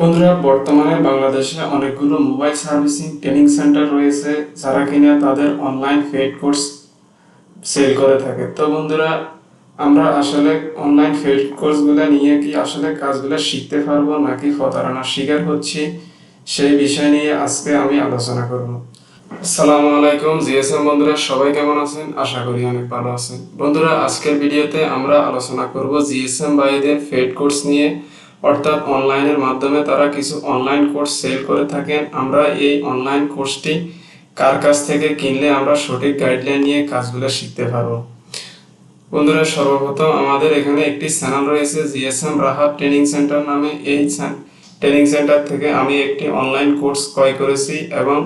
বন্ধুরা, বর্তমানে বাংলাদেশে অনেকগুলো মোবাইল সার্ভিসিং ট্রেনিং সেন্টার রয়েছে, যারা কিনা তাদের অনলাইন পেড কোর্স সেল করে থাকে। তো বন্ধুরা, আমরা আসলে অনলাইন পেড কোর্সগুলো নিয়ে কি আসলে কাজগুলো শিখতে পারব নাকি প্রতারণার শিকার হচ্ছি, সেই বিষয় নিয়ে আজকে আমি আলোচনা করব। আসসালামু আলাইকুম, জিএসএম বন্ধুরা, সবাই কেমন আছেন? আশা করি অনেক ভালো আছেন। বন্ধুরা, আজকের ভিডিওতে আমরা আলোচনা করব জিএসএম বাইদের ফেড কোর্স নিয়ে। অর্থাৎ অনলাইনের মাধ্যমে তারা কিছু অনলাইন কোর্স সেল করে থাকেন। আমরা এই অনলাইন কোর্সটি কার কাছ থেকে কিনলে আমরা সঠিক গাইডলাইন নিয়ে কাজগুলো শিখতে পারব? বন্ধুরা, সর্বপ্রথম আমাদের এখানে একটি চ্যানেল রয়েছে, জিএসএম রাহাত ট্রেনিং সেন্টার নামে। এই ট্রেনিং সেন্টার থেকে আমি একটি অনলাইন কোর্স ক্রয় করেছি এবং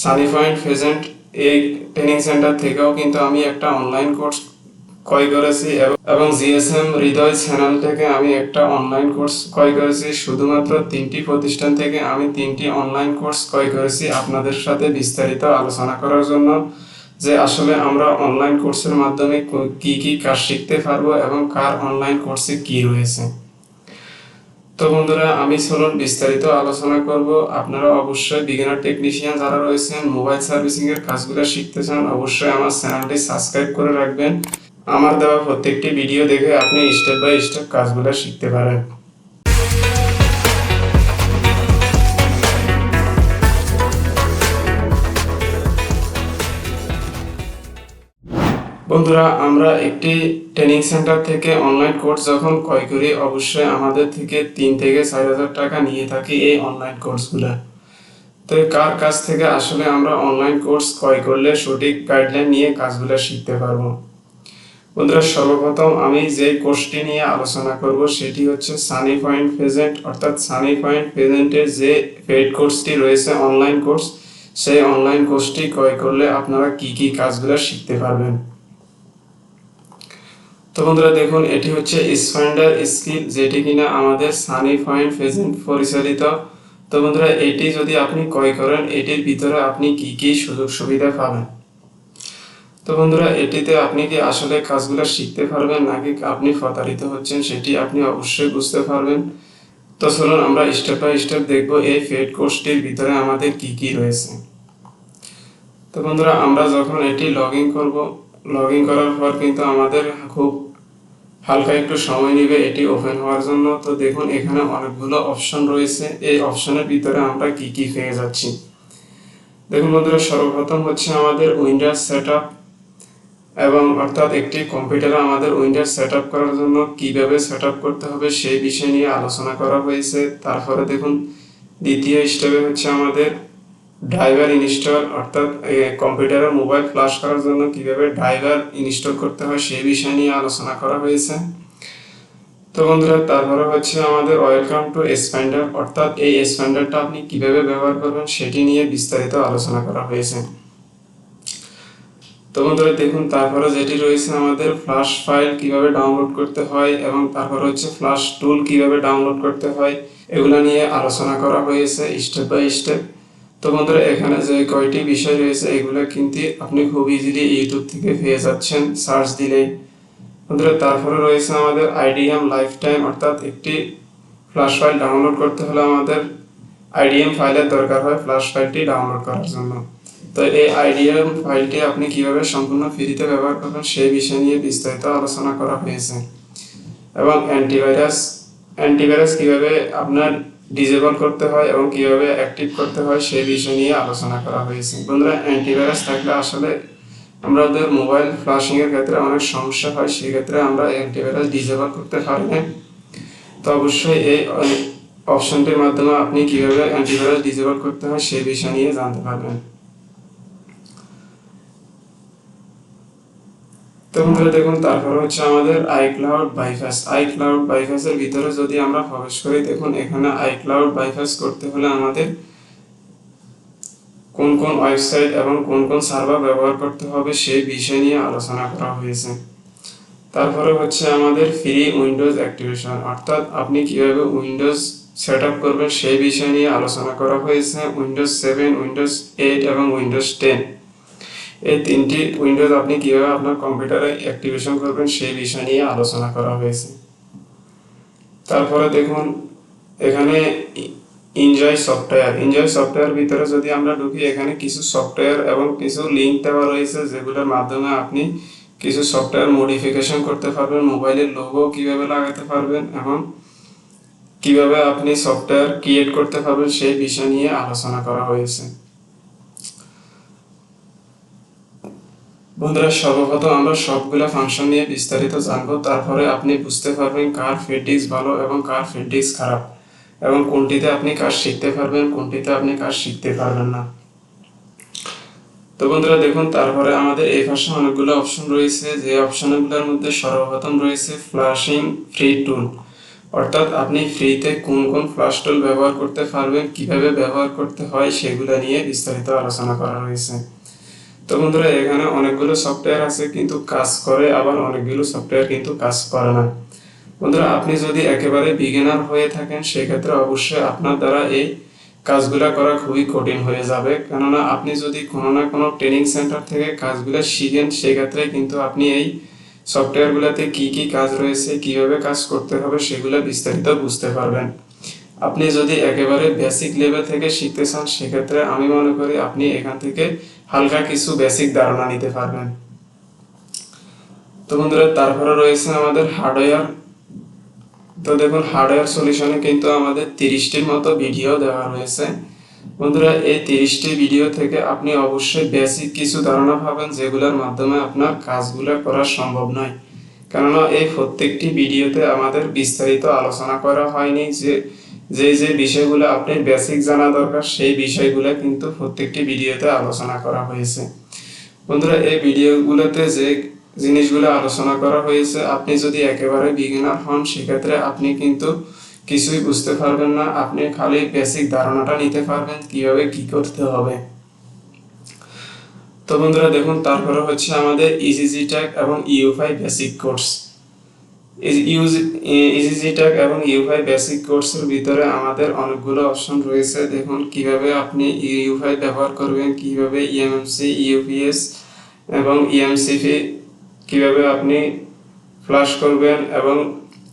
সানি পয়েন্ট ফেজেন্ট এই ট্রেনিং সেন্টার থেকেও কিন্তু আমি একটা অনলাইন কোর্স ক্রয় করেছি এবং- জিএসএম হৃদয় চ্যানেল থেকে আমি একটা অনলাইন কোর্স ক্রয় করেছি। শুধুমাত্র তিনটি প্রতিষ্ঠান থেকে আমি তিনটি অনলাইন কোর্স ক্রয় করেছি আপনাদের সাথে বিস্তারিত আলোচনা করার জন্য। যে আসলে আমরা অনলাইন কোর্সের মাধ্যমে কি কি কাজ শিখতে পারব এবং কার অনলাইন কোর্সে কি রয়েছে। তো বন্ধুরা, আমি চলুন বিস্তারিত আলোচনা করব। আপনারা অবশ্যই বিগিনার টেকনিশিয়ান যারা রয়েছেন মোবাইল সার্ভিসিং এর কাজগুলো শিখতে চান, অবশ্যই আমার চ্যানেলটি সাবস্ক্রাইব করে রাখবেন। আমার দেওয়া প্রত্যেকটি ভিডিও দেখে আপনি স্টেপ বাই স্টেপ কাজগুলো শিখতে পারেন। বন্ধুরা, আমরা একটি ট্রেনিং সেন্টার থেকে অনলাইন কোর্স যখন ক্রয় করি, অবশ্যই আমাদের থেকে তিন থেকে চার হাজার টাকা নিয়ে থাকি এই অনলাইন কোর্সগুলো তো কার কাছ থেকে আসলে আমরা অনলাইন কোর্স ক্রয় করলে সঠিক গাইডলাইন নিয়ে কাজগুলো শিখতে পারব? বন্ধুরা, সর্বপ্রথম আমি যে কোর্সটি নিয়ে আলোচনা করব সেটি হচ্ছে সানি পয়েন্ট প্রেজেন্ট অর্থাৎ সানি পয়েন্ট প্রেজেন্টের যে পেড কোর্সটি রয়েছে অনলাইন কোর্স সেই অনলাইন কোর্সটি ক্রয় করলে আপনারা কি কি কাজগুলো শিখতে পারবেন। তো বন্ধুরা, দেখুন, এটি হচ্ছে স্পাইন্ডার স্কিল যেটি কিনা আমাদের সানি পয়েন্ট প্রেজেন্ট পরিচালিত। তো বন্ধুরা, এটি যদি আপনি ক্রয় করেন, এটির ভিতরে আপনি কি কি সুযোগ সুবিধা পাবেন? তো বন্ধুরা, এটিতে আপনি কি আসলে কাজগুলো শিখতে পারবেন নাকি আপনি প্রতারিত হচ্ছেন সেটি আপনি অবশ্যই বুঝতে পারবেন। তো চলুন আমরা স্টেপ বাই স্টেপ দেখব এই ফেড কোর্সটির ভিতরে আমাদের কি কি রয়েছে। তো বন্ধুরা, আমরা যখন এটি লগ ইন করব লগ ইন করার পর কিন্তু আমাদের খুব হালকা একটু সময় নেবে এটি ওপেন হওয়ার জন্য। তো দেখুন, এখানে অনেকগুলো অপশন রয়েছে। এই অপশনের ভিতরে আমরা কি কি পেয়ে যাচ্ছি। দেখুন বন্ধুরা, সর্বপ্রথম হচ্ছে আমাদের উইন্ডোজ সেট এবং অর্থাৎ একটি কম্পিউটারে আমাদের উইন্ডোজ সেট করার জন্য কীভাবে সেট করতে হবে সেই বিষয় নিয়ে আলোচনা করা হয়েছে। তারপরে দেখুন, দ্বিতীয় স্টেপে হচ্ছে আমাদের ড্রাইভার ইনস্টল অর্থাৎ কম্পিউটারে মোবাইল ফ্লাশ করার জন্য কীভাবে ড্রাইভার ইনস্টল করতে হয় সেই বিষয় নিয়ে আলোচনা করা হয়েছে। তো বন্ধুরা, তারপরে হচ্ছে আমাদের ওয়েলকাম টু এক্সপ্যান্ডার অর্থাৎ এই এক্সপ্যান্ডারটা আপনি কীভাবে ব্যবহার করবেন সেটি নিয়ে বিস্তারিত আলোচনা করা হয়েছে। তো বন্ধুরা দেখুন তারপরে যেটি রয়েছে আমাদের ফ্লাশ ফাইল কীভাবে ডাউনলোড করতে হয় এবং তারপর হচ্ছে ফ্লাশ টুল কীভাবে ডাউনলোড করতে হয়, এগুলো নিয়ে আলোচনা করা হয়েছে স্টেপ বাই স্টেপ তো বন্ধুরা, এখানে যে কয়টি বিষয় রয়েছে, এগুলো কিন্তু আপনি খুব ইজিলি ইউটিউব থেকে পেয়ে যাচ্ছেন সার্চ দিলেই বন্ধুরা, তারপরে রয়েছে আমাদের আইডিএম লাইফ টাইম অর্থাৎ একটি ফ্লাশ ফাইল ডাউনলোড করতে হলে আমাদের আইডিএম ফাইলের দরকার হয় ফ্লাশ ফাইলটি ডাউনলোড করার জন্য। তো এই আইডিয়া ফাইলটি আপনি কীভাবে সম্পূর্ণ ফ্রিতে ব্যবহার করবেন সেই বিষয় নিয়ে বিস্তারিত আলোচনা করা হয়েছে। এবং অ্যান্টিভাইরাস অ্যান্টিভাইরাস কীভাবে আপনার ডিজেবল করতে হয় এবং কীভাবে অ্যাক্টিভ করতে হয় সেই বিষয় নিয়ে আলোচনা করা হয়েছে। বন্ধুরা অ্যান্টিভাইরাস থাকলে আসলে আমাদের মোবাইল ফ্লাশিং এর ক্ষেত্রে অনেক সমস্যা হয়, সেই ক্ষেত্রে আমরা অ্যান্টিভাইরাস ডিজেবল করতে পারি না। তো অবশ্যই এই অপশনটির মাধ্যমে আপনি কীভাবে অ্যান্টিভাইরাস ডিজেবল করতে হয় সেই বিষয় নিয়ে জানতে পারবেন। তো দেখুন, তারপর হচ্ছে আমাদের আইক্লাউড বাইপাস আইক্লাউড বাইপাসের ভিতরে যদি আমরা প্রবেশ করি, দেখুন, এখানে আইক্লাউড বাইপাস করতে হলে আমাদের কোন কোন ওয়েবসাইট এবং কোন কোন সার্ভার ব্যবহার করতে হবে, সেই বিষয় নিয়ে আলোচনা করা হয়েছে। তারপরে হচ্ছে আমাদের ফ্রি উইন্ডোজ অ্যাক্টিভেশন অর্থাৎ আপনি কীভাবে উইন্ডোজ সেট আপ করবেন, সেই বিষয় নিয়ে আলোচনা করা হয়েছে। উইন্ডোজ সেভেন উইন্ডোজ এইট এবং উইন্ডোজ টেন এই তিনটি উইন্ডোজ আপনি কীভাবে আপনার কম্পিউটারে অ্যাক্টিভেশন করবেন সেই বিষয় নিয়ে আলোচনা করা হয়েছে। তারপরে দেখুন, এখানে এনজয় সফটওয়্যার এনজয় সফটওয়্যার ভিতরে যদি আমরা ঢুকি, এখানে কিছু সফটওয়্যার এবং কিছু লিঙ্ক দেওয়া রয়েছে, যেগুলোর মাধ্যমে আপনি কিছু সফটওয়্যার মডিফিকেশন করতে পারবেন মোবাইলের লোগো কীভাবে লাগাতে পারবেন এবং কীভাবে আপনি সফটওয়্যার ক্রিয়েট করতে পারবেন, সেই বিষয় নিয়ে আলোচনা করা হয়েছে। বন্ধুরা, সর্বপ্রথম আমরা সবগুলা ফাংশন নিয়ে বিস্তারিত জানব। তারপরে আপনি বুঝতে পারবেন কার ফিটনেস ভালো এবং কার ফিটনেস খারাপ এবং কোনটিতে আপনি কাজ শিখতে পারবেন, কোনটিতে আপনি কাজ শিখতে পারবেন না। তো বন্ধুরা, দেখুন, তারপরে আমাদের এই পাশে অনেকগুলো অপশন রয়েছে। যে অপশনগুলোর মধ্যে সর্বপ্রথম রয়েছে ফ্লাশিং ফ্রি টুল অর্থাৎ আপনি ফ্রিতে কোন কোন ফ্লাশ টুল ব্যবহার করতে পারবেন, কীভাবে ব্যবহার করতে হয়, সেগুলো নিয়ে বিস্তারিত আলোচনা করা হয়েছে। তো বন্ধুরা, এখানে অনেকগুলো সফটওয়্যার আছে কিন্তু কাজ করে, আবার অনেকগুলো সফটওয়্যার কিন্তু কাজ করে না। বন্ধুরা, আপনি যদি একেবারে বিগিনার হয়ে থাকেন, সেক্ষেত্রে অবশ্যই আপনার দ্বারা এই কাজগুলো করা খুবই কঠিন হয়ে যাবে। কেননা, আপনি যদি কোনো না কোনো ট্রেনিং সেন্টার থেকে কাজগুলো শিখেন, সেক্ষেত্রে কিন্তু আপনি এই সফটওয়্যারগুলোতে কি কি কাজ রয়েছে, কীভাবে কাজ করতে হবে, সেগুলো বিস্তারিত বুঝতে পারবেন। আপনি যদি একেবারে বেসিক লেভেল থেকে শিখতে চান, সেক্ষেত্রে আমি মনে করি আপনি এখান থেকে হালকা কিছু বেসিক ধারণা নিতে পারবেন। তো বন্ধুরা, তারপরে রয়েছে আমাদের হার্ডওয়্যার তো দেখুন হার্ডওয়্যার সলিউশনে কিন্তু আমাদের তিরিশটির মতো ভিডিও দেওয়া রয়েছে। বন্ধুরা, এই তিরিশটি ভিডিও থেকে আপনি অবশ্যই বেসিক কিছু ধারণা পাবেন, যেগুলোর মাধ্যমে আপনার কাজগুলো করা সম্ভব নয়। কেননা, এই প্রত্যেকটি ভিডিওতে আমাদের বিস্তারিত আলোচনা করা হয়নি যে যে যে বিষয়গুলো আপনার বেসিক জানা দরকার, সেই বিষয়গুলো কিন্তু প্রত্যেকটি ভিডিওতে আলোচনা করা হয়েছে। বন্ধুরা, এই ভিডিওগুলোতে যে জিনিসগুলো আলোচনা করা হয়েছে, আপনি যদি একেবারে বিগিনার হন, সেক্ষেত্রে আপনি কিন্তু কিছুই বুঝতে পারবেন না। আপনি খালি বেসিক ধারণাটা নিতে পারবেন কীভাবে কি করতে হবে। তো বন্ধুরা, দেখুন, তারপরে হচ্ছে আমাদের ইজিজি ট্যাগ এবং ইউফাই বেসিক কোর্স ইজিজি ট্যাগ এবং ইউফাই বেসিক কোর্সের ভিতরে আমাদের অনেকগুলো অপশন রয়েছে। দেখুন, কীভাবে আপনি ইউফাই ব্যবহার করবেন, কীভাবে ইএমএমসি ইউপিএস এবং ইএমসিপি কীভাবে আপনি ফ্লাশ করবেন এবং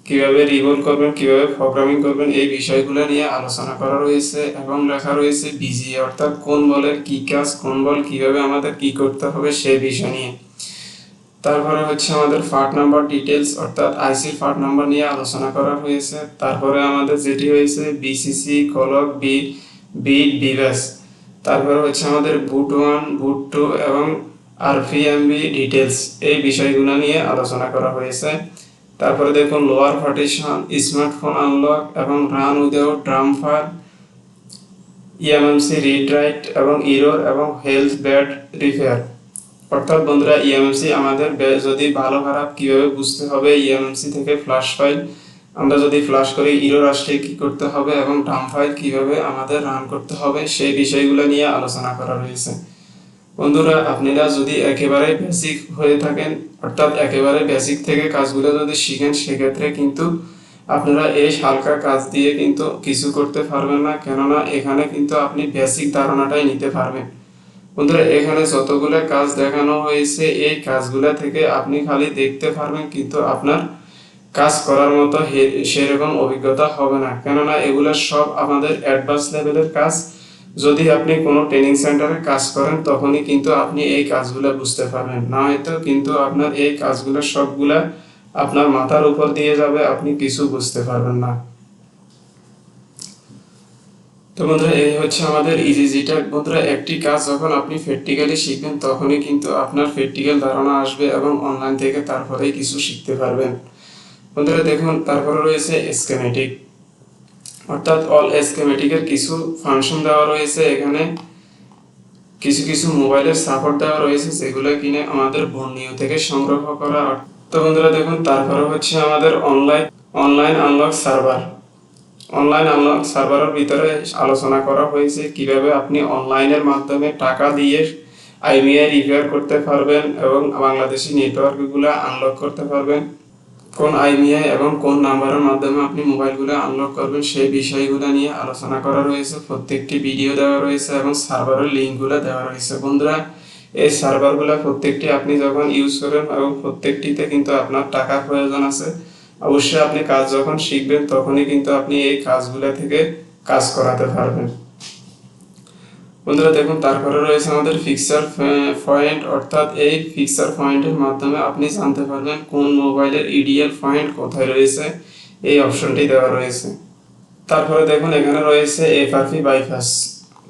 কীভাবে রিভোল করবেন, কীভাবে প্রোগ্রামিং করবেন, এই বিষয়গুলো নিয়ে আলোচনা করা রয়েছে এবং লেখা রয়েছে বিজি অর্থাৎ কোন বলের কি কাজ, কোন বল কীভাবে আমাদের কি করতে হবে সেই বিষয় নিয়ে। তারপরে হচ্ছে আমাদের ফার্ট নাম্বার ডিটেলস অর্থাৎ আইসির ফার্ট নাম্বার নিয়ে আলোচনা করা হয়েছে। তারপরে আমাদের যেটি হয়েছে বিসিসি কলক বি বিট বিভাস তারপরে হচ্ছে আমাদের বুট ওয়ান বুট টু এবং আরপিএমবি ডিটেলস এই বিষয়গুলো নিয়ে আলোচনা করা হয়েছে। তারপরে দেখুন লোয়ার পার্টিশন স্মার্টফোন আনলক এবং run without file eMMC read write এবং ইরোর এবং হেলথ ব্যাড রিপেয়ার অর্থাৎ বন্ধুরা ইএমএমসি আমাদের বে- যদি ভালো খারাপ কীভাবে বুঝতে হবে ইএমএমসি থেকে ফ্ল্যাশ ফাইল আমরা যদি ফ্লাশ করি ইরোর আসলে কী করতে হবে এবং ড্রাম ফাইল কীভাবে আমাদের রান করতে হবে, সেই বিষয়গুলো নিয়ে আলোচনা করা রয়েছে। বন্ধুরা, আপনারা যদি একেবারে বেসিক হয়ে থাকেন, অর্থাৎ একেবারে বেসিক থেকে কাজগুলো যদি শিখেন, সেক্ষেত্রে কিন্তু আপনারা এই হালকা কাজ দিয়ে কিন্তু কিছু করতে পারবেন না। কেননা, এখানে কিন্তু আপনি বেসিক ধারণাটাই নিতে পারবেন। বন্ধুরা, এখানে যতগুলো কাজ দেখানো হয়েছে, এই কাজগুলো থেকে আপনি খালি দেখতে পারবেন, কিন্তু আপনার কাজ করার মতো সেরকম অভিজ্ঞতা হবে না। কেননা এগুলো সব আমাদের অ্যাডভান্স লেভেলের কাজ। যদি আপনি কোনো ট্রেনিং সেন্টারে কাজ করেন, তখনই কিন্তু আপনি এই কাজগুলো বুঝতে পারবেন। না হয়তো কিন্তু আপনার এই কাজগুলো সবগুলা আপনার মাথার উপর দিয়ে যাবে, আপনি কিছু বুঝতে পারবেন না। তো বন্ধুরা, এই হচ্ছে আমাদের ইজিজিটা বন্ধুরা, একটি কাজ যখন আপনি প্র্যাকটিক্যালি শিখবেন, তখনই কিন্তু আপনার প্র্যাকটিক্যাল ধারণা আসবে এবং অনলাইন থেকে তারপরেই কিছু শিখতে পারবেন। বন্ধুরা, দেখুন, তারপরে রয়েছে স্কেমেটিক অর্থাৎ অল স্কেমেটিকের কিছু ফাংশন দেওয়া রয়েছে এখানে। কিছু কিছু মোবাইলের সাপোর্ট দেওয়া রয়েছে যেগুলো কিনে আমাদের বর্ণীয় থেকে সংগ্রহ করা। তো বন্ধুরা, দেখুন, তারপরে হচ্ছে আমাদের online online unlock server online unlock সার্ভারের ভিতরে আলোচনা করা হয়েছে কীভাবে আপনি অনলাইনের মাধ্যমে টাকা দিয়ে আইবিআই রিপেয়ার করতে পারবেন এবং বাংলাদেশি নেটওয়ার্কগুলো আনলক করতে পারবেন। কোন আইবিআই এবং কোন নাম্বারের মাধ্যমে আপনি মোবাইলগুলো আনলক করবেন সেই বিষয়গুলো নিয়ে আলোচনা করা রয়েছে। প্রত্যেকটি ভিডিও দেওয়া রয়েছে এবং সার্ভারের লিঙ্কগুলো দেওয়া রয়েছে। বন্ধুরা, এই সার্ভারগুলো প্রত্যেকটি আপনি যখন ইউজ করেন এবং প্রত্যেকটিতে কিন্তু আপনার টাকা প্রয়োজন আছে। অবশ্যই আপনি কাজ যখন শিখবেন, তখনই কিন্তু আপনি এই কাজগুলো থেকে কাজ করাতে পারবেন। বন্ধুরা, দেখুন, তারপরে রয়েছে আমাদের ফিক্সার পয়েন্ট অর্থাৎ এই ফিক্সার পয়েন্টের মাধ্যমে আপনি জানতে পারবেন কোন মোবাইলের ইডিএল পয়েন্ট কোথায় রয়েছে। এই অপশনটি দেওয়া রয়েছে। তারপরে দেখুন, এখানে রয়েছে এফআরপি বাইপাস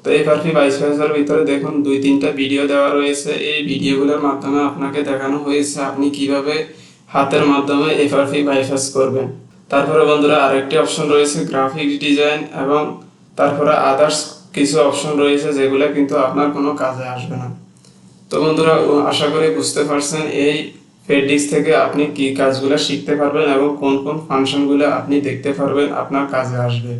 তো এফআরপি বাইপাসের ভিতরে দেখুন দুই তিনটা ভিডিও দেওয়া রয়েছে। এই ভিডিওগুলোর মাধ্যমে আপনাকে দেখানো হয়েছে আপনি কীভাবে হাতের মাধ্যমে এফআরপি বাইপাস করবেন। তারপরে বন্ধুরা আরেকটি অপশন রয়েছে গ্রাফিক্স ডিজাইন এবং তারপরে আদার্স কিছু অপশন রয়েছে যেগুলো কিন্তু আপনার কোনো কাজে আসবে না। তো বন্ধুরা আশা করি বুঝতে পারছেন এই ফেডিক্স থেকে আপনি কি কাজগুলো শিখতে পারবেন এবং কোন কোন ফাংশনগুলো আপনি দেখতে পারবেন আপনার কাজে আসবে।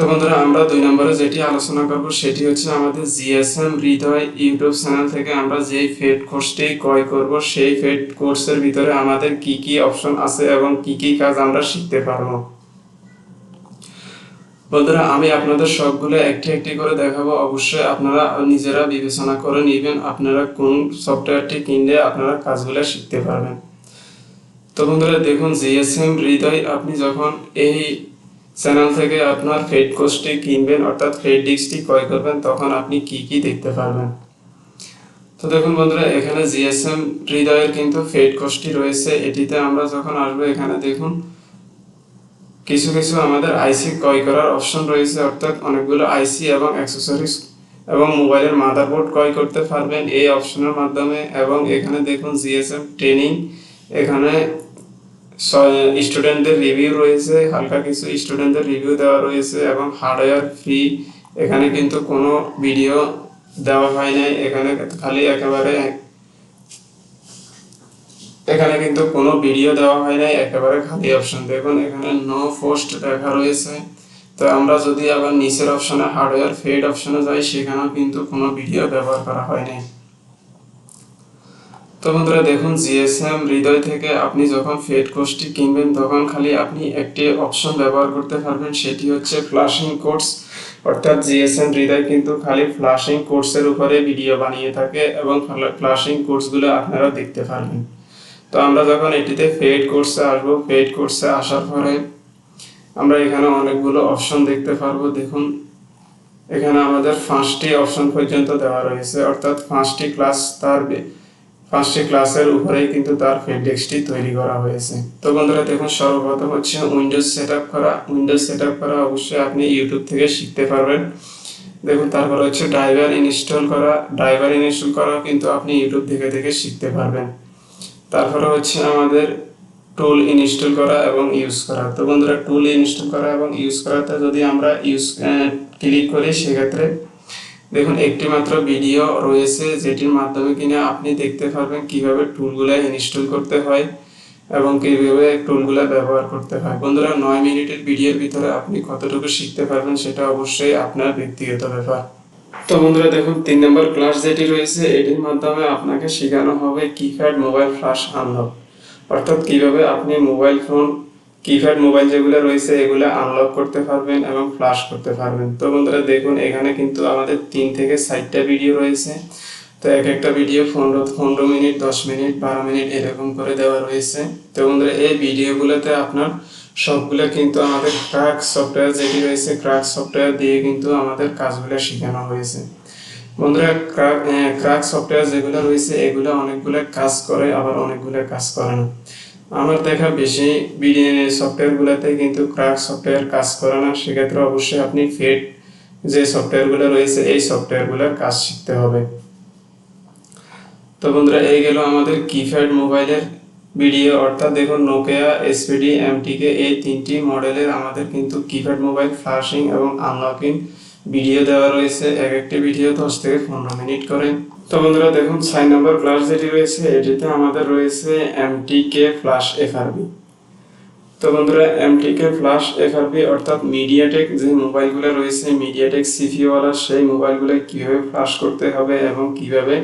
তো বন্ধুরা, আমরা দুই নম্বরে যেটি আলোচনা করব সেটি হচ্ছে আমাদের জিএসএম হৃদয় ইউটিউব চ্যানেল থেকে আমরা যেই ফেড কোর্সটি ক্রয় করব, সেই ফেড কোর্সের ভিতরে আমাদের কি কি অপশন আছে এবং কি কি কাজ আমরা শিখতে পারব। বন্ধুরা, আমি আপনাদের সবগুলো একটি একটি করে দেখাবো। অবশ্যই আপনারা নিজেরা বিবেচনা করে নেবেন আপনারা কোন সফটওয়্যারটি কিনলে আপনারা কাজগুলো শিখতে পারবেন। তো বন্ধুরা, দেখুন, জিএসএম হৃদয় আপনি যখন এই চ্যানেল থেকে আপনার ফেড কোর্সটি কিনবেন, অর্থাৎ ফেড ডিস্কটি ক্রয় করবেন, তখন আপনি কি কি দেখতে পারবেন। তো দেখুন বন্ধুরা, এখানে জিএসএম হৃদয়ের কিন্তু ফেড কোর্সটি রয়েছে। এটিতে আমরা যখন আসব, এখানে দেখুন কিছু কিছু আমাদের আইসি ক্রয় করার অপশন রয়েছে, অর্থাৎ অনেকগুলো আইসি এবং অ্যাক্সেসরিজ এবং মোবাইলের মাদারবোর্ড ক্রয় করতে পারবেন এই অপশনের মাধ্যমে। এবং এখানে দেখুন জিএসএম ট্রেনিং, এখানে স্টুডেন্টদের রিভিউ রয়েছে, হালকা কিছু স্টুডেন্টদের রিভিউ দেওয়া রয়েছে এবং হার্ডওয়্যার ফ্রি এখানে কিন্তু কোনো ভিডিও দেওয়া হয় নাই, এখানে খালি একেবারে এখানে কিন্তু কোনো ভিডিও দেওয়া হয় নাই, একেবারে খালি অপশন দেখুন, এখানে নো পোস্ট লেখা রয়েছে। তো আমরা যদি আবার নিচের অপশনে হার্ডওয়্যার ফেড অপশনে যাই, সেখানেও কিন্তু কোনো ভিডিও ব্যবহার করা হয় নাই। তো বন্ধুরা দেখুন জিএসএম হৃদয় থেকে আপনি যখন ফেড কোর্সটি কিনবেন, তখন খালি আপনি একটি অপশন ব্যবহার করতে পারবেন, সেটি হচ্ছে ফ্লাশিং কোর্স অর্থাৎ জিএসএম হৃদয় কিন্তু খালি ফ্লাশিং কোর্সের উপরে ভিডিও বানিয়ে থাকে এবং ফ্লাশিং কোর্সগুলো আপনারা দেখতে পারবেন। তো আমরা যখন এটিতে ফেড কোর্সে আসব ফেড কোর্সে আসার পরে আমরা এখানে অনেকগুলো অপশন দেখতে পারব। দেখুন, এখানে আমাদের পাঁচটি অপশন পর্যন্ত দেওয়া রয়েছে। অর্থাৎ পাঁচটি ক্লাস তার পাঁচটি ক্লাসের উপরেই কিন্তু তার ফেডেক্সটি তৈরি করা হয়েছে। তো বন্ধুরা, দেখুন, সর্বপ্রথম হচ্ছে উইন্ডোজ সেট করা। উইন্ডোজ সেট করা অবশ্যই আপনি ইউটিউব থেকে শিখতে পারবেন। দেখুন, তারপর হচ্ছে ড্রাইভার ইনস্টল করা। ড্রাইভার ইনস্টল করা কিন্তু আপনি ইউটিউব থেকে থেকে শিখতে পারবেন। তারপরে হচ্ছে আমাদের টুল ইনস্টল করা এবং ইউজ করা। তো বন্ধুরা, টুল ইনস্টল করা এবং ইউজ করাতে যদি আমরা ইউজ ক্লিক করি, সেক্ষেত্রে দেখুন একটি মাত্র ভিডিও রয়েছে যেটির মাধ্যমে কিনা আপনি দেখতে পারবেন কীভাবে টুলগুলো ইনস্টল করতে হয় এবং কীভাবে টুলগুলো ব্যবহার করতে হয়। বন্ধুরা, নয় মিনিটের ভিডিওর ভিতরে আপনি কতটুকু শিখতে পারবেন সেটা অবশ্যই আপনার ব্যক্তিগত ব্যাপার। তো বন্ধুরা, দেখুন, তিন নম্বর ক্লাস যেটি রয়েছে, এটির মাধ্যমে আপনাকে শেখানো হবে কিপ্যাড মোবাইল ফ্লাশ আনলক। অর্থাৎ কীভাবে আপনি মোবাইল ফোন কিপ্যাড মোবাইল যেগুলো রয়েছে, এগুলো আনলক করতে পারবেন এবং ফ্লাশ করতে পারবেন। তো বন্ধুরা, দেখুন, এখানে কিন্তু আমাদের তিন থেকে ষাটটা ভিডিও রয়েছে। তো এক একটা ভিডিও পনেরো পনেরো মিনিট, দশ মিনিট, বারো মিনিট এরকম করে দেওয়া রয়েছে। তো বন্ধুরা, এই ভিডিওগুলোতে আপনার সবগুলো কিন্তু আমাদের ক্রাক সফটওয়্যার যেটি রয়েছে ক্রাক সফটওয়্যার দিয়ে কিন্তু আমাদের কাজগুলো শেখানো হয়েছে। বন্ধুরা ক্রাক সফটওয়্যার যেগুলো রয়েছে, এগুলো অনেকগুলো কাজ করে, আবার অনেকগুলো কাজ করে না। আমার দেখা বেশি বিডিএনএ সফটওয়্যারগুলোতে কিন্তু ক্রাক সফটওয়্যার কাজ করে না। সেক্ষেত্রে অবশ্যই আপনি ফেড যে সফটওয়্যারগুলো রয়েছে, এই সফটওয়্যারগুলোর কাজ শিখতে হবে। তো বন্ধুরা, এই গেল আমাদের কিপ্যাড মোবাইলের ভিডিও। অর্থাৎ দেখুন নোকিয়া এসপিডি এমটিকে এই তিনটি মডেলের আমাদের কিন্তু কিপ্যাড মোবাইল ফ্লাশিং এবং আনলকিং ভিডিও দেওয়া রয়েছে। এক একটি ভিডিও দশ থেকে পনেরো মিনিট করে। তো বন্ধুরা দেখুন, ছয় নম্বর ক্লাস যেটি রয়েছে, এটিতে আমাদের রয়েছে এমটিকে ফ্লাশ এফআরবি তো বন্ধুরা এমটিকে ফ্লাশ এফআরবি অর্থাৎ মিডিয়াটেক যে মোবাইলগুলো রয়েছে মিডিয়াটেক সিপিওয়ালা সেই মোবাইলগুলো কীভাবে ফ্লাশ করতে হবে এবং কীভাবে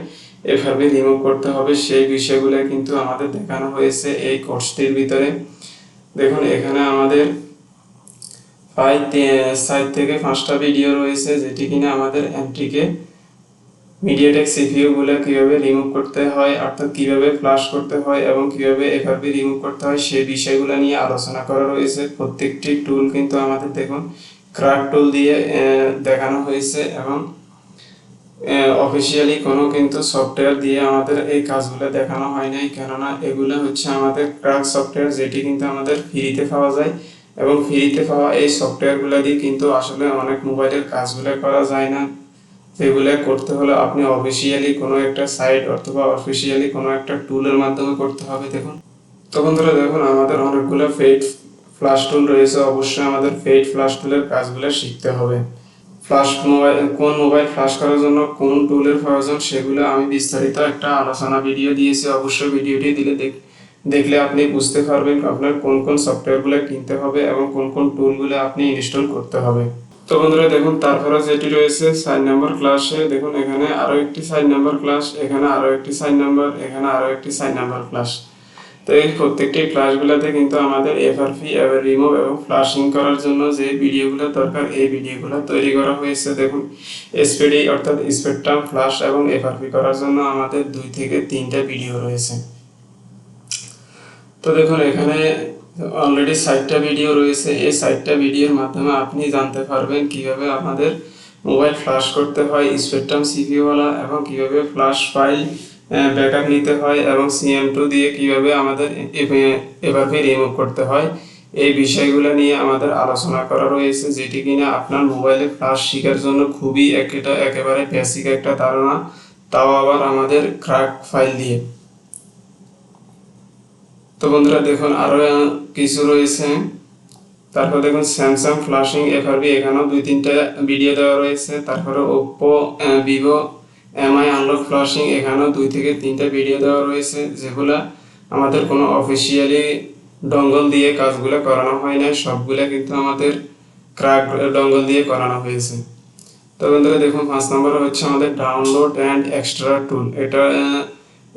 এফআরবি রিমুভ করতে হবে, সেই বিষয়গুলো কিন্তু আমাদের দেখানো হয়েছে এই কোর্সটির ভিতরে। দেখুন, এখানে আমাদের প্রায় সাইড থেকে পাঁচটা ভিডিও রয়েছে, যেটি কিনা আমাদের এমটিকে মিডিয়াটেক সিপিইউ গুলো কীভাবে রিমুভ করতে হয়, অর্থাৎ কীভাবে ফ্লাশ করতে হয় এবং কীভাবে এফআরপি রিমুভ করতে হয়, সেই বিষয়গুলো নিয়ে আলোচনা করা রয়েছে। প্রত্যেকটি টুল কিন্তু আমাদের দেখুন ক্রাক টুল দিয়ে দেখানো হয়েছে এবং অফিসিয়ালি কোনো কিন্তু সফটওয়্যার দিয়ে আমাদের এই কাজগুলো দেখানো হয় নাই। কেননা এগুলো হচ্ছে আমাদের ক্রাক সফটওয়্যার যেটি কিন্তু আমাদের ফ্রিতে পাওয়া যায় এবং ফ্রিতে পাওয়া এই সফটওয়্যারগুলো দিয়ে কিন্তু আসলে অনেক মোবাইলের কাজগুলো করা যায় না। যেগুলো করতে হলে আপনি অফিসিয়ালি কোনো একটা সাইট অথবা অফিসিয়ালি কোনো একটা টুলের মাধ্যমে করতে হবে, দেখুন। তো বন্ধুরা, দেখুন, আমাদের অনেকগুলো ফেড ফ্লাশ টুল রয়েছে। অবশ্যই আমাদের ফেড ফ্লাশ টুলের কাজগুলো শিখতে হবে। ফ্লাশ মোবাইল কোন মোবাইল ফ্লাশ করার জন্য কোন টুলের প্রয়োজন সেগুলো আমি বিস্তারিত একটা আলোচনা ভিডিও দিয়েছি। অবশ্যই ভিডিওটি দিলে দেখ, দেখলে আপনি বুঝতে পারবেন আপনার কোন কোন সফটওয়্যারগুলো কিনতে হবে এবং কোন কোন টুলগুলো আপনি ইনস্টল করতে হবে। তো বন্ধুরা, দেখুন, তারপরে যেটি রয়েছে, সাইন নাম্বার ক্লাসে, দেখুন, এখানে আরও একটি সাইন নাম্বার ক্লাস, এখানে আরও একটি সাইন নাম্বার, এখানে আরও একটি সাইন নাম্বার ক্লাস। তো এই প্রত্যেকটি ক্লাসগুলোতে কিন্তু আমাদের এফআরপি এবং রিমুভ এবং ফ্লাশিং করার জন্য যে ভিডিওগুলো দরকার, এই ভিডিওগুলো তৈরি করা হয়েছে, দেখুন। এসপিডি অর্থাৎ স্পেকট্রাম ফ্লাশ এবং এফআরপি করার জন্য আমাদের দুই থেকে তিনটা ভিডিও রয়েছে। তো দেখুন, এখানে অলরেডি সাইটটা ভিডিও রয়েছে। এই সাইটটা ভিডিওর মাধ্যমে আপনি জানতে পারবেন কীভাবে আমাদের মোবাইল ফ্লাশ করতে হয় স্পেকট্রাম সিপিওয়ালা এবং কীভাবে ফ্লাশ ফাইল ব্যাকআপ নিতে হয়, এবং সিএম টু দিয়ে কীভাবে আমাদের এভাবে রিমুভ করতে হয়। এই বিষয়গুলো নিয়ে আমাদের আলোচনা করা রয়েছে, যেটি কিনা আপনার মোবাইলে ফ্লাশ শেখার জন্য খুবই একটা, একেবারে বেসিক একটা ধারণা। তাও আবার আমাদের ক্র্যাক ফাইল দিয়ে। তো বন্ধুরা দেখুন আরও আহ, কিছু রয়েছে। তারপর দেখুন স্যামসাং ফ্লাশিং এফআরবি এখানেও দুই তিনটা ভিডিও দেওয়া রয়েছে। তারপরে Oppo Vivo Mi unlock flashing এখানেও দুই থেকে তিনটা ভিডিও দেওয়া রয়েছে। যেগুলা আমাদের কোনো অফিসিয়ালি ডঙ্গল দিয়ে কাজগুলো করানো হয় না সবগুলা কিন্তু আমাদের ক্রাক ডঙ্গল দিয়ে করানো হয়েছে। তো বন্ধুরা দেখুন পাঁচ নম্বরে হচ্ছে আমাদের ডাউনলোড অ্যান্ড এক্সট্রা টুল এটা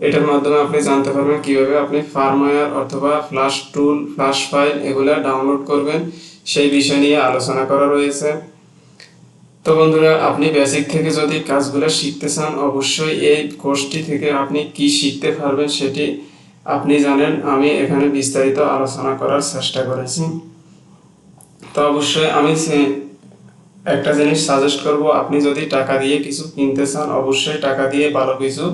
এটার মাধ্যমে আপনি জানতে পারবেন কীভাবে আপনি ফার্মওয়্যার অথবা ফ্লাশ টুল ফ্লাশ ফাইল এগুলা ডাউনলোড করবেন। সেই বিষয় নিয়ে আলোচনা করা রয়েছে। তো বন্ধুরা, আপনি বেসিক থেকে যদি কাজগুলো শিখতে চান, অবশ্যই এই কোর্সটি থেকে আপনি কি শিখতে পারবেন সেটি আপনি জানেন। আমি এখানে বিস্তারিত আলোচনা করার চেষ্টা করেছি। তো অবশ্যই আমি একটা জিনিস সাজেস্ট করব। আপনি যদি টাকা দিয়ে কিছু কিনতে চান, অবশ্যই টাকা দিয়ে ভালো কিছু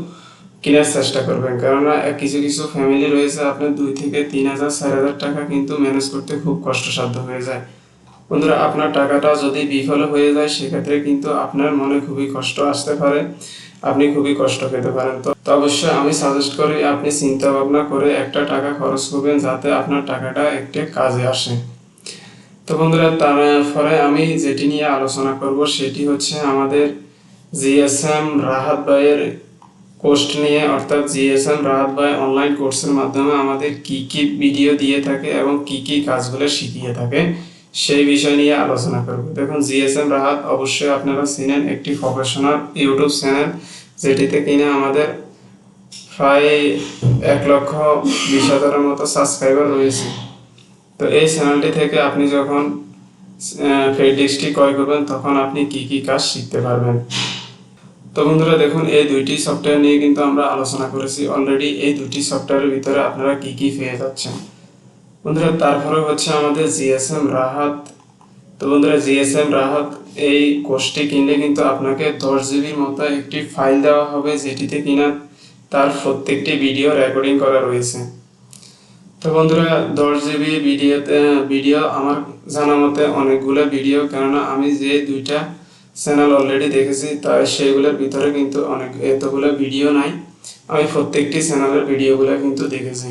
কেনার চেষ্টা করবেন। কেননা কিছু কিছু ফ্যামিলি রয়েছে, আপনার দুই থেকে তিন হাজার, চার হাজার টাকা কিন্তু ম্যানেজ করতে খুব কষ্টসাধ্য হয়ে যায়। বন্ধুরা, আপনার টাকাটা যদি বিফল হয়ে যায়, সেক্ষেত্রে কিন্তু আপনার মনে খুবই কষ্ট আসতে পারে। আপনি খুবই কষ্ট পেতে পারেন। তো অবশ্যই আমি সাজেস্ট করি, আপনি চিন্তা ভাবনা করে একটা টাকা খরচ করবেন, যাতে আপনার টাকাটা একটা কাজে আসে। তো বন্ধুরা তার তারপরে আমি যেটি নিয়ে আলোচনা করব, সেটি হচ্ছে আমাদের জিএসএম রাহাত ভাইয়ের কোর্স নিয়ে, অর্থাৎ জিএসএম রাহাত ভাই অনলাইন কোর্সের মাধ্যমে আমাদের কি কি ভিডিও দিয়ে থাকে এবং কি কি কাজগুলো শিখিয়ে থাকে, সেই বিষয় নিয়ে আলোচনা করব। দেখুন, জিএসএম রাহাত অবশ্যই আপনারা চিনেন, একটি প্রফেশনাল ইউটিউব চ্যানেল, যেটিতে কিনা আমাদের প্রায় এক লক্ষ বিশ হাজারের মতো সাবস্ক্রাইবার রয়েছে। তো এই চ্যানেলটি থেকে আপনি যখন ফেডিক্সটি ক্রয় করবেন, তখন আপনি কি কি কাজ শিখতে পারবেন। তো বন্ধুরা দেখুন, এই দুইটি সফটওয়্যার নিয়ে কিন্তু আমরা আলোচনা করেছি। অলরেডি এই দুটি সফটওয়্যারের ভিতরে আপনারা কি কি পেয়ে যাচ্ছেন? বন্ধুরা, তারপরে হচ্ছে আমাদের জিএসএম রাহাত তো বন্ধুরা জিএসএম রাহাত এই কোর্সটি কিনলে কিন্তু আপনাকে দশ জিবির মতো একটি ফাইল দেওয়া হবে যেটিতে কিনা তার প্রত্যেকটি ভিডিও রেকর্ডিং করা রয়েছে। তো বন্ধুরা, দশ জিবি ভিডিওতে ভিডিও আমার জানা মতে অনেকগুলো ভিডিও কেননা আমি যে দুইটা চ্যানেল অলরেডি দেখেছি, তাই সেইগুলোর ভিতরে কিন্তু অনেক, এতগুলো ভিডিও নাই। আমি প্রত্যেকটি চ্যানেলের ভিডিওগুলো কিন্তু দেখেছি।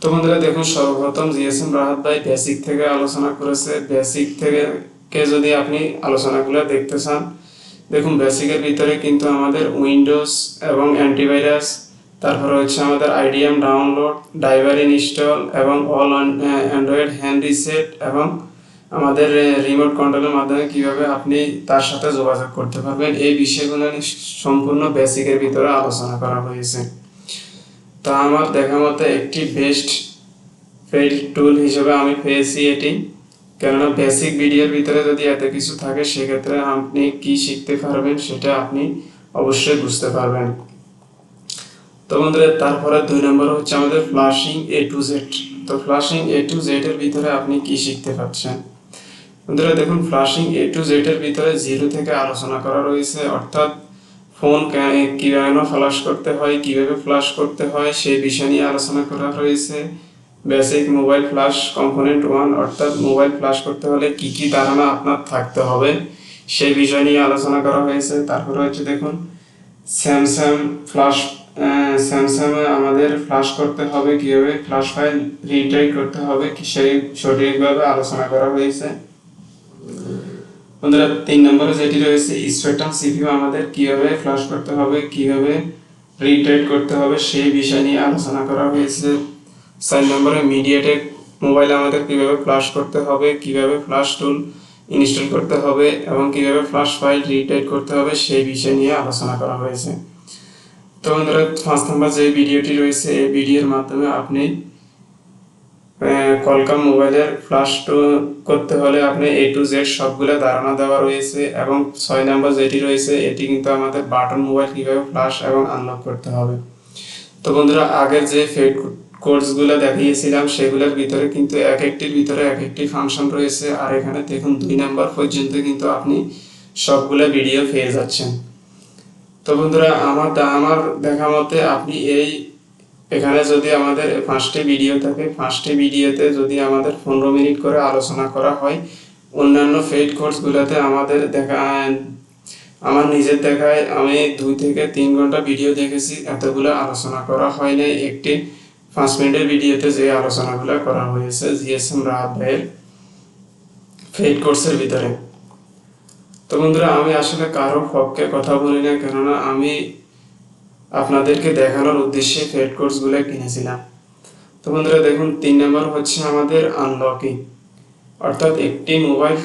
তো বন্ধুরা, দেখুন, সর্বপ্রথম জিএসএম রাহাত ভাই বেসিক থেকে আলোচনা করেছে। বেসিক থেকে কে যদি আপনি আলোচনাগুলো দেখতে চান, দেখুন বেসিকের ভিতরে কিন্তু আমাদের উইন্ডোজ এবং অ্যান্টিভাইরাস তারপরে হচ্ছে আমাদের আইডিএম ডাউনলোড ড্রাইভার ইনস্টল এবং অল অ্যান্ড্রয়েড হ্যান্ড রিসেট এবং আমাদের রিমোট কন্ট্রোলের মাধ্যমে কীভাবে আপনি তার সাথে যোগাযোগ করতে পারবেন, এই বিষয়গুলো সম্পূর্ণ বেসিকের ভিতরে আলোচনা করা হয়েছে। তা আমার দেখা মতে একটি বেস্ট ফেল টুল হিসেবে আমি পেয়েছি এটি। কেননা বেসিক ভিডিওর ভিতরে যদি এত কিছু থাকে, সেক্ষেত্রে আপনি কি শিখতে পারবেন সেটা আপনি অবশ্যই বুঝতে পারবেন। তো বন্ধুরা, তারপরে দুই নম্বর হচ্ছে আমাদের ফ্লাশিং এ টু জেড তো ফ্লাশিং এ টু জেড এর ভিতরে আপনি কি শিখতে পাচ্ছেন বন্ধুরা, দেখুন ফ্লাশিং এ টু জেড এর ভিতরে জিরো থেকে আলোচনা করা রয়েছে। অর্থাৎ ফোন কীভাবে ফ্লাশ করতে হয়, কীভাবে ফ্লাশ করতে হয়, সেই বিষয় নিয়ে আলোচনা করা রয়েছে। Basic mobile flash component one অর্থাৎ মোবাইল ফ্লাশ করতে হলে কি কি ধারণা আপনার থাকতে হবে, সেই বিষয় নিয়ে আলোচনা করা হয়েছে। তারপরে হচ্ছে দেখুন স্যামসাং ফ্লাশ স্যামসাংয়ে আমাদের ফ্লাশ করতে হবে, কীভাবে ফ্লাশ ফাইল রিটাইট করতে হবে, সেই সঠিকভাবে আলোচনা করা হয়েছে। বন্ধুরা, তিন নম্বরে যেটি রয়েছে স্পেকট্রাম সিপিইউ আমাদের কীভাবে ফ্লাশ করতে হবে, কীভাবে রিটাইট করতে হবে, সেই বিষয় নিয়ে আলোচনা করা হয়েছে। চার নম্বরে মিডিয়াটেক মোবাইল আমাদের কীভাবে ফ্লাশ করতে হবে, কীভাবে ফ্লাশ টুল ইনস্টল করতে হবে এবং কীভাবে ফ্লাশ ফাইল রিটাইট করতে হবে, সেই বিষয় নিয়ে আলোচনা করা হয়েছে। তো বন্ধুরা, পাঁচ নম্বর যে ভিডিওটি রয়েছে, এই ভিডিওর মাধ্যমে আপনি কলকাম মোবাইলের ফ্লাশ টু করতে হলে আপনি এ টু জেড সবগুলো ধারণা দেওয়া রয়েছে এবং ছয় নম্বর যেটি রয়েছে, এটি কিন্তু আমাদের বাটন মোবাইল কীভাবে ফ্লাশ এবং আনলক করতে হবে। তো বন্ধুরা, আগের যে ফেড কোর্সগুলো দেখিয়েছিলাম, সেগুলোর ভিতরে কিন্তু এক একটির ভিতরে এক একটি ফাংশন রয়েছে। আর এখানে দেখুন, দুই নাম্বার পর্যন্ত কিন্তু আপনি সবগুলো ভিডিও পেয়ে যাচ্ছেন। তো বন্ধুরা, আমার আমার দেখা মতে আপনি এই এখানে যদি আমাদের পাঁচটি ভিডিও থাকে, পাঁচটি ভিডিওতে যদি আমাদের পনেরো মিনিট করে আলোচনা করা হয়, অন্যান্য ফেড কোর্সগুলোতে আমাদের দেখা, আমার নিজের দেখায় আমি দুই থেকে তিন ঘণ্টা ভিডিও দেখেছি, এতগুলো আলোচনা করা হয় নাই। একটি পাঁচ মিনিটের ভিডিওতে যে আলোচনাগুলো করা হয়েছে, জিএসএম রাহাত ভাইয়ের ফেড কোর্সের ভিতরে। তো বন্ধুরা, আমি আসলে কারও পক্ষে কথা বলি না, কেননা আমি আপনাদেরকে দেখানোর উদ্দেশ্যে ফেড কোর্সগুলো কিনেছিলাম। তো বন্ধুরা, দেখুন, তিন নম্বর হচ্ছে আমাদের আনলকিং অর্থাৎ একটি মোবাইল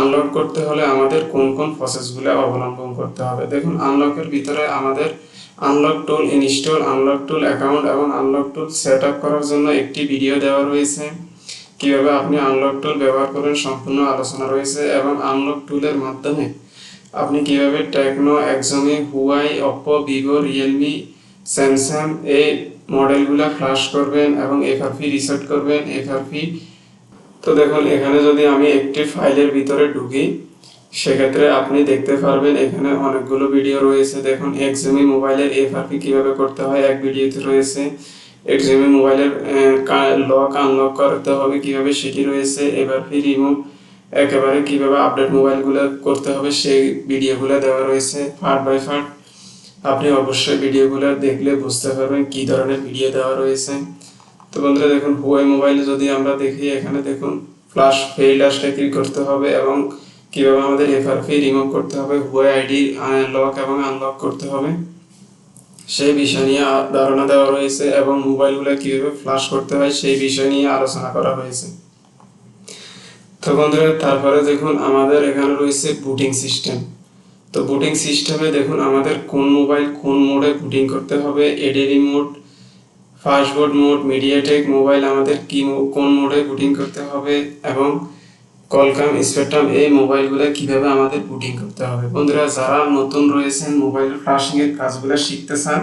আনলক করতে হলে আমাদের কোন কোন প্রসেসগুলো অবলম্বন করতে হবে। দেখুন আনলকের ভিতরে আমাদের unlock tool install unlock tool account এবং আনলক টুল সেট আপ করার জন্য একটি ভিডিও দেওয়া রয়েছে। কীভাবে আপনি আনলক টুল ব্যবহার করেন সম্পূর্ণ আলোচনা রয়েছে এবং আনলক টুলের মাধ্যমে আপনি কীভাবে Tecno Xiaomi Huawei Oppo Vivo Realme Samsung এই মডেলগুলো ফ্লাশ করবেন এবং এফআরপি রিসেট করবেন এফআরপি তো দেখুন, এখানে যদি আমি একটি ফাইলের ভিতরে ঢুকি, সেক্ষেত্রে আপনি দেখতে পারবেন এখানে অনেকগুলো ভিডিও রয়েছে। দেখুন এক্সএমই মোবাইলের এফআরপি কীভাবে করতে হয়, এক ভিডিওতে রয়েছে। এক্সএমই মোবাইলের লক আনলক করতে হবে, কীভাবে সেটি রয়েছে। এফআরপি রিমুভ একেবারে কীভাবে আপডেট মোবাইলগুলো করতে হবে, সেই ভিডিওগুলো দেওয়া রয়েছে পার্ট বাই পার্ট আপনি অবশ্যই ভিডিওগুলো দেখলে বুঝতে পারবেন কি ধরনের ভিডিও দেওয়া রয়েছে। তো বন্ধুরা, দেখুন হুয়াই মোবাইলে যদি আমরা দেখি, এখানে দেখুন ফ্লাশ ফেইল আসলে কি করতে হবে এবং কীভাবে আমাদের এফআরপি রিমুভ করতে হবে হুয়াই আইডি লক এবং আনলক করতে হবে। সেই বিষয় নিয়ে ধারণা দেওয়া রয়েছে এবং মোবাইলগুলো কীভাবে ফ্লাশ করতে হয়, সেই বিষয় নিয়ে আলোচনা করা হয়েছে। তো বন্ধুরা, তারপরে দেখুন, আমাদের এখানে রয়েছে বুটিং সিস্টেম। তো বুটিং সিস্টেমে দেখুন, আমাদের কোন মোবাইল কোন মোডে বুটিং করতে হবে ADB mode, fastboot mode, MediaTek mobile, আমাদের কি কোন মোডে বুটিং করতে হবে এবং কলকাম, স্পেকট্রাম এই মোবাইলগুলো কীভাবে আমাদের বুটিং করতে হবে। বন্ধুরা, যারা নতুন রয়েছেন, মোবাইল ফ্লাশিং এর কাজগুলো শিখতে চান,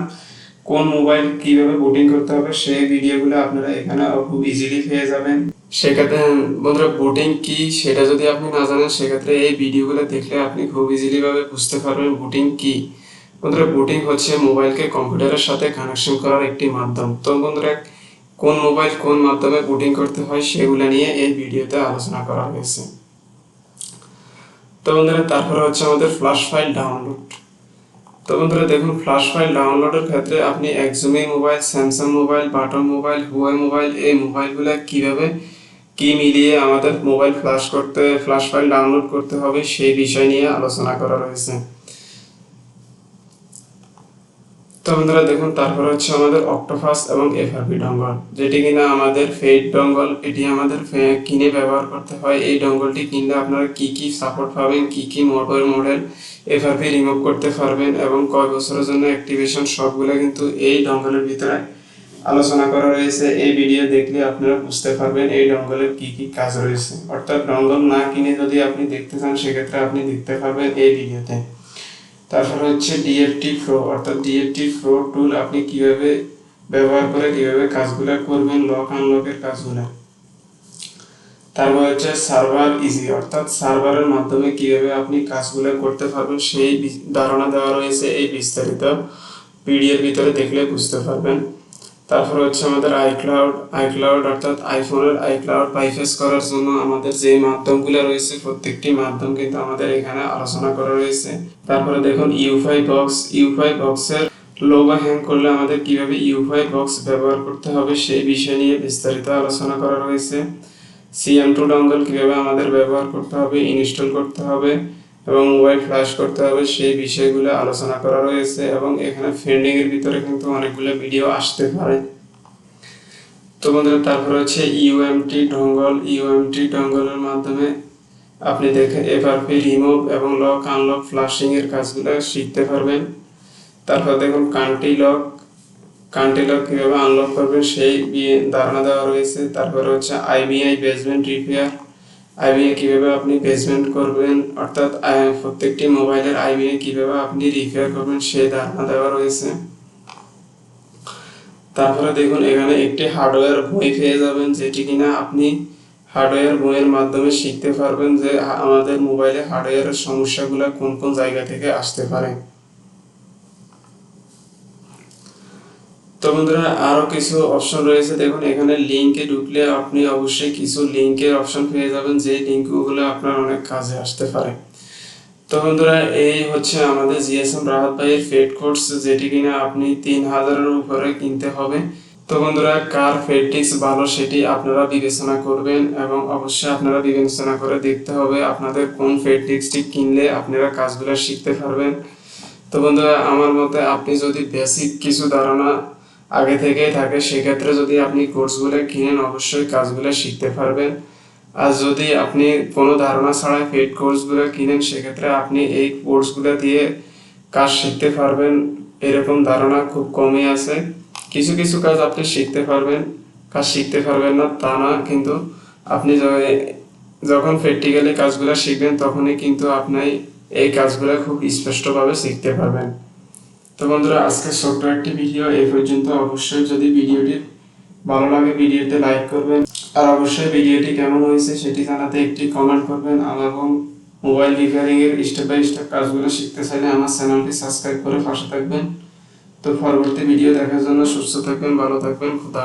কোন মোবাইল কীভাবে বুটিং করতে হবে, সেই ভিডিওগুলো আপনারা এখানে খুব ইজিলি পেয়ে যাবেন। সেক্ষেত্রে, বন্ধুরা বুটিং কি সেটা যদি আপনি না জানেন, সেক্ষেত্রে এই ভিডিওগুলো দেখলে আপনি খুব ইজিলি ভাবে বুঝতে পারবেন বুটিং কি। বন্ধুরা বুটিং হচ্ছে মোবাইলকে কম্পিউটারের সাথে কানেকশন করার একটি মাধ্যম। তো বন্ধুরা, কোন মোবাইল কোন মাধ্যমে বুটিং করতে হয় সেগুলো নিয়ে এই ভিডিওতে আলোচনা করা হয়েছে। তো বন্ধুরা, তারপরে হচ্ছে আমাদের ফ্ল্যাশ ফাইল ডাউনলোড তো বন্ধুরা, দেখুন ফ্ল্যাশ ফাইল ডাউনলোডের ক্ষেত্রে আপনি Xiaomi mobile Samsung mobile button mobile Huawei mobile এই মোবাইলগুলো কীভাবে কি মিলিয়ে আমাদের মোবাইল ফ্ল্যাশ করতে ফ্ল্যাশ ফাইল ডাউনলোড করতে হবে সেই বিষয় নিয়ে আলোচনা করা রয়েছে। তো বন্ধুরা দেখুন, তারপর হচ্ছে আমাদের অক্টোপাস এবং এফআরপি ডঙ্গল, যেটি কিনা আমাদের ফেড ডঙ্গল, এটি আমাদের কিনে ব্যবহার করতে হয়। এই ডঙ্গলটি কিনলে আপনারা কি কি সাপোর্ট পাবেন, কি কি মোবাইল মডেল এফআরপি রিমুভ করতে পারবেন এবং কয় বছরের জন্য অ্যাক্টিভেশন সবগুলো কিন্তু এই ডঙ্গলের ভিতরে আলোচনা করা রয়েছে। এই ভিডিও দেখলে আপনারা বুঝতে পারবেন এই ডঙ্গলের কি কি কাজ রয়েছে। অর্থাৎ ডঙ্গল না কিনে যদি আপনি দেখতে চান, সেক্ষেত্রে আপনি দেখতে পারবেন এই ভিডিওতে তারপর হচ্ছে ডিএফটি প্রো অর্থাৎ ডিএফটি প্রো টুল আপনি কীভাবে ব্যবহার করে, কীভাবে কাজগুলো করবেন লক আনলকের কাজগুলো। তারপর হচ্ছে সার্ভার ইজি অর্থাৎ সার্ভারের মাধ্যমে কীভাবে আপনি কাজগুলো করতে পারবেন, সেই ধারণা দেওয়া রয়েছে এই বিস্তারিত পিডিএর ভিতরে দেখলে বুঝতে পারবেন। তারপর হচ্ছে আমাদের আইক্লাউড আইক্লাউড অর্থাৎ আইফোনের আইক্লাউড বাইফেস করার জন্য আমাদের যে মাধ্যমগুলো রয়েছে, প্রত্যেকটি মাধ্যম কিন্তু আমাদের এখানে আলোচনা করা রয়েছে। তারপরে দেখুন ইউফাই বক্স ইউফাই বক্সের লোগো হ্যাং করলে আমাদের কীভাবে ইউফাই বক্স ব্যবহার করতে হবে সেই বিষয় নিয়ে বিস্তারিত আলোচনা করা রয়েছে। সিএম টু ডঙ্গল কীভাবে আমাদের ব্যবহার করতে হবে ইনস্টল করতে হবে এবং মোবাইল ফ্ল্যাশ করতে হবে, সেই বিষয়গুলো আলোচনা করা রয়েছে এবং এখানে ফ্রেন্ডিং এর ভিতরে কিন্তু অনেকগুলো ভিডিও আসতে পারে। তো বন্ধুরা, তারপর হচ্ছে ইউএমটি ডঙ্গল ইউএমটি ডঙ্গলের মাধ্যমে আপনি দেখে এফআরপি রিমুভ এবং লক আনলক ফ্লাশিং এর কাজগুলো শিখতে পারবেন। তারপর দেখুন কান্ট্রি লক কান্ট্রি লক কীভাবে আনলক করবেন, সেই ধারণা দেওয়া রয়েছে। তারপর হচ্ছে আইবিআই বেসমেন্ট রিপেয়ার আইবিআই কীভাবে আপনি বেসমেন্ট করবেন? অর্থাৎ প্রত্যেকটি মোবাইলের আইবিআই কীভাবে আপনি রিপেয়ার করবেন সেই ধারণা দেওয়া রয়েছে। তারপরে দেখুন, এখানে একটি হার্ডওয়্যার বই পেয়ে যাবেন, যেটি কিনা আপনি হার্ডওয়্যার বইয়ের মাধ্যমে শিখতে পারবেন যে আমাদের মোবাইলে হার্ডওয়্যারের সমস্যাগুলো কোন কোন জায়গা থেকে আসতে পারে। তো বন্ধুরা, আরও কিছু অপশন রয়েছে। দেখুন, এখানে লিংকে ঢুকলে আপনি অবশ্যই কিছু লিংকের অপশন পেয়ে যাবেন। যে লিংকগুলো আপনার অনেক কাজে আসতে পারে। তো বন্ধুরা, এই হচ্ছে আমাদের জিএসএম রাহাত ভাইয়ের ফেড কোর্স যেটি কিনা আপনি তিন হাজারের উপরে কিনতে হবে। তো বন্ধুরা, কার ফেডটিক্স ভালো সেটি আপনারা বিবেচনা করবেন এবং অবশ্যই আপনারা বিবেচনা করে দেখতে হবে আপনাদের কোন ফেডটিক্সটি কিনলে আপনারা কাজগুলো শিখতে পারবেন। তো বন্ধুরা, আমার মতে আপনি যদি বেসিক কিছু ধারণা আগে থেকেই থাকে, সেক্ষেত্রে যদি আপনি কোর্সগুলো কিনেন, অবশ্যই কাজগুলো শিখতে পারবেন। আর যদি আপনি কোনো ধারণা ছাড়াই পেড কোর্সগুলো কিনেন, সেক্ষেত্রে আপনি এই কোর্সগুলো দিয়ে কাজ শিখতে পারবেন। এরকম ধারণা খুব কমই আছে। কিছু কিছু কাজ আপনি শিখতে পারবেন। কাজ শিখতে পারবেন না, তা না, কিন্তু আপনি যখন প্র্যাকটিক্যালি কাজগুলো শিখবেন, তখনই কিন্তু আপনি এই কাজগুলো খুব স্পষ্টভাবে শিখতে পারবেন। তো বন্ধুরা, আজকের ছোট্ট একটি ভিডিও এই পর্যন্ত অবশ্যই যদি ভিডিওটি ভালো লাগে ভিডিওতে লাইক করবেন। আর অবশ্যই ভিডিওটি কেমন হয়েছে সেটি জানাতে একটি কমেন্ট করবেন। আর এবং মোবাইল রিপেয়ারিং এর স্টেপ বাই স্টেপ কাজগুলো শিখতে চাইলে আমার চ্যানেলটি সাবস্ক্রাইব করে পাশে থাকবেন। তো পরবর্তী ভিডিও দেখার জন্য সুস্থ থাকবেন, ভালো থাকবেন। খুদা